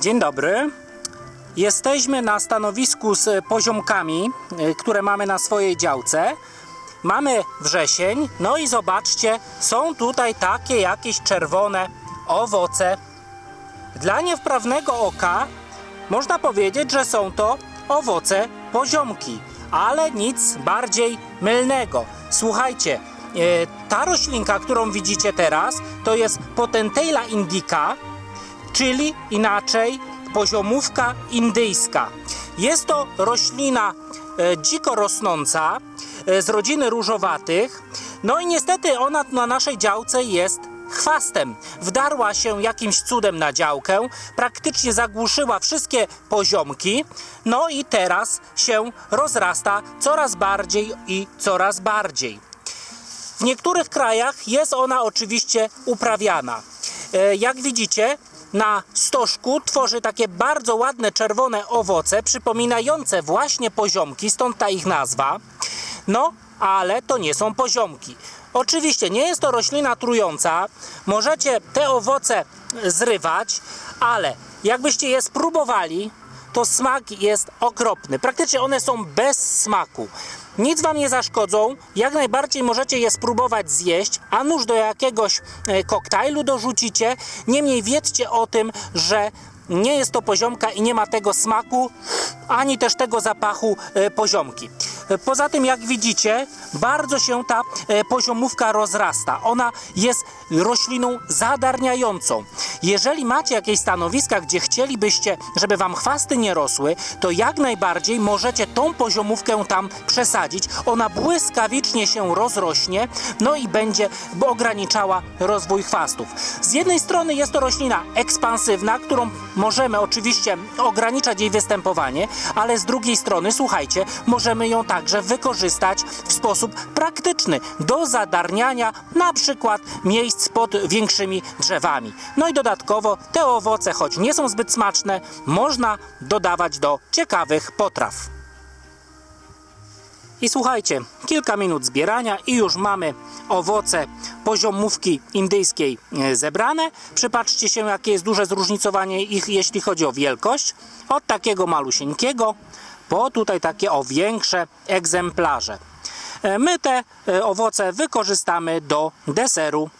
Dzień dobry. Jesteśmy na stanowisku z poziomkami, y, które mamy na swojej działce. Mamy wrzesień, no i zobaczcie, są tutaj takie jakieś czerwone owoce. Dla niewprawnego oka można powiedzieć, że są to owoce poziomki, ale nic bardziej mylnego. Słuchajcie, y, ta roślinka, którą widzicie teraz, to jest Potentela indica, czyli inaczej poziomówka indyjska. Jest to roślina e, dziko rosnąca e, z rodziny różowatych. No i niestety ona na naszej działce jest chwastem. Wdarła się jakimś cudem na działkę, praktycznie zagłuszyła wszystkie poziomki, no i teraz się rozrasta coraz bardziej i coraz bardziej. W niektórych krajach jest ona oczywiście uprawiana. E, Jak widzicie, na stożku tworzy takie bardzo ładne czerwone owoce, przypominające właśnie poziomki, stąd ta ich nazwa. No, ale to nie są poziomki. Oczywiście nie jest to roślina trująca. Możecie te owoce zrywać, ale jakbyście je spróbowali, to smak jest okropny. Praktycznie one są bez smaku. Nic wam nie zaszkodzą, jak najbardziej możecie je spróbować zjeść, a nuż do jakiegoś e, koktajlu dorzucicie. Niemniej wiedzcie o tym, że nie jest to poziomka i nie ma tego smaku, ani też tego zapachu e, poziomki. E, Poza tym, jak widzicie, bardzo się ta poziomówka rozrasta. Ona jest rośliną zadarniającą. Jeżeli macie jakieś stanowiska, gdzie chcielibyście, żeby wam chwasty nie rosły, to jak najbardziej możecie tą poziomówkę tam przesadzić. Ona błyskawicznie się rozrośnie, no i będzie ograniczała rozwój chwastów. Z jednej strony jest to roślina ekspansywna, którą możemy oczywiście ograniczać jej występowanie, ale z drugiej strony, słuchajcie, możemy ją także wykorzystać w sposób praktyczny do zadarniania na przykład miejsc pod większymi drzewami. No i dodatkowo te owoce, choć nie są zbyt smaczne, można dodawać do ciekawych potraw. I słuchajcie, kilka minut zbierania i już mamy owoce poziomówki indyjskiej e, zebrane. Przypatrzcie się, jakie jest duże zróżnicowanie ich, jeśli chodzi o wielkość. Od takiego malusieńkiego po tutaj takie o większe egzemplarze. E, My te e, owoce wykorzystamy do deseru